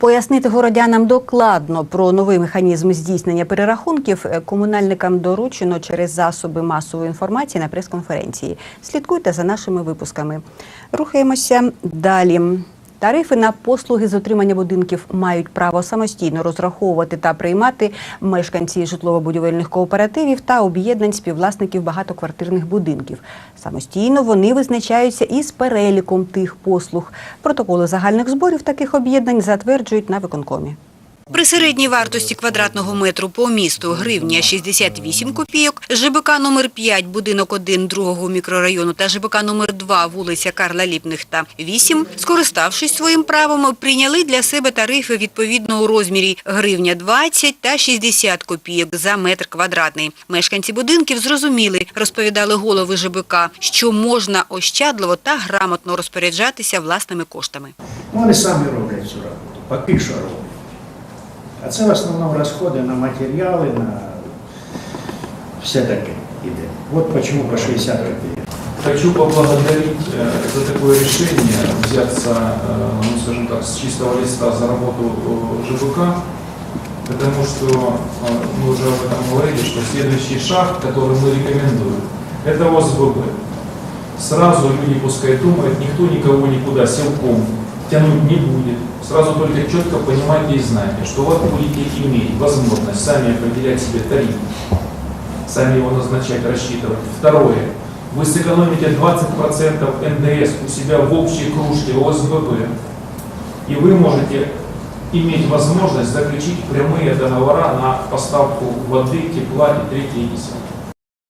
Пояснити городянам докладно про новий механізм здійснення перерахунків е, комунальникам доручено через засоби масової інформації на прес-конференції. Слідкуйте за нашими випусками. Рухаємося далі. Тарифи на послуги з отримання будинків мають право самостійно розраховувати та приймати мешканці житлово-будівельних кооперативів та об'єднань співвласників багатоквартирних будинків. Самостійно вони визначаються із переліком тих послуг. Протоколи загальних зборів таких об'єднань затверджують на виконкомі. При середній вартості квадратного метру по місту гривня 68 копійок, ЖБК номер 5, будинок 1 другого мікрорайону та ЖБК номер 2, вулиця Карла Ліпнихта 8, скориставшись своїм правом, прийняли для себе тарифи відповідно у розмірі гривня 20 та 60 копійок за метр квадратний. Мешканці будинків зрозуміли, розповідали голови ЖБК, що можна ощадливо та грамотно розпоряджатися власними коштами. Вони самі роблять цю роботу, поки що роблять. А це в основному розходи на матеріали, на все таке іде. От чому по 60 копійок. Хочу поблагодарить э, за такое решение взяться, э, ну, скажем так, с чистого листа за работу э, ЖБК, потому что э, мы уже об этом говорили, что следующий шаг, который мы рекомендуем, это ОСББ. Сразу люди пускай думают, никто никого никуда силком тянуть не будет. Сразу только четко понимайте и знайте, что вы будете иметь возможность сами определять себе тариф, сами его назначать, рассчитывать. Второе. Вы сэкономите 20% НДС у себя в общей кружке ОСББ. И вы можете иметь возможность заключить прямые договора на поставку воды, тепла и третье и десятое.